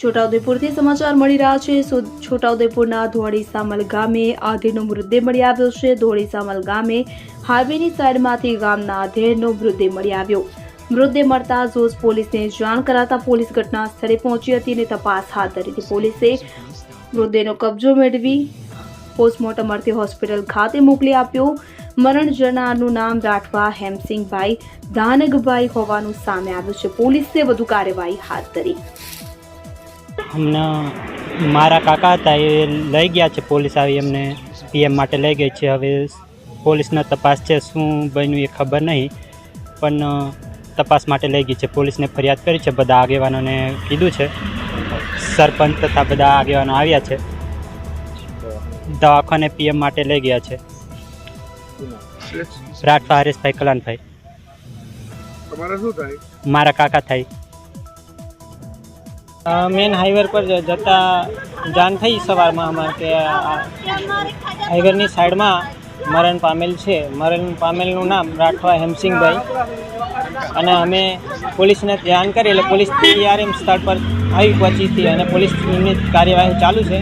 છોટાઉદેપુરથી સમાચાર મળી રહ્યા છે. છોટાઉદેપુરના ધોળી સામલ ગામે આધેરનો મૃતદેહ મળી આવ્યો છે. ધોળી સામલ ગામે હાઈવેની સાઈડમાંથી ગામના આધેરનો મૃતદેહ મળી આવ્યો. મૃતદેહ મળતા જોશ પોલીસને જાણ કરાતા પોલીસ ઘટના સ્થળે પહોંચી હતી અને તપાસ હાથ ધરી હતી. પોલીસે મૃતદેહનો કબજો મેળવી પોસ્ટમોર્ટમ અર્થે હોસ્પિટલ ખાતે મોકલી આપ્યો. મરણ જનારનું નામ રાઠવા હેમસિંગભાઈ ધાનગભાઈ હોવાનું સામે આવ્યું છે. પોલીસે વધુ કાર્યવાહી હાથ ધરી. હમણાં મારા કાકા હતા એ લઈ ગયા છે પોલીસ આવી એમને પીએમ માટે લઈ ગઈ છે. હવે પોલીસના તપાસ છે શું બન્યું એ ખબર નહીં પણ તપાસ માટે લઈ ગઈ છે. પોલીસને ફરિયાદ કરી છે બધા આગેવાનોને કીધું છે. સરપંચ તથા બધા આગેવાનો આવ્યા છે. દવાખાને પીએમ માટે લઈ ગયા છે. રાઠવા હરેશભાઈ કલાનભાઈ તમારે શું થાય? મારા કાકા થાય. મેન હાઈવે પર જતાં જાણ થઈ સવારમાં અમારે કે હાઈવેની સાઈડમાં મરણ પામેલ છે. મરણ પામેલનું નામ રાઠવા હેમસિંગભાઈ અને અમે પોલીસને જાણ કરી એટલે પોલીસ ટીઆરએમ સ્થળ પર આવી પહોંચી હતી અને પોલીસની કાર્યવાહી ચાલુ છે.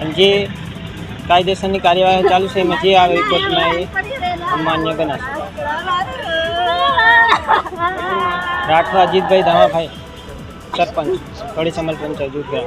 અને જે કાયદેસરની કાર્યવાહી ચાલુ છે એમાં જે આવે રિપોર્ટમાં એ માન્ય ગણાશે. રાઠવા અજીતભાઈ ધામાભાઈ. સરપંચ થોડી સમલ પંચાયત જૂથગ્રામ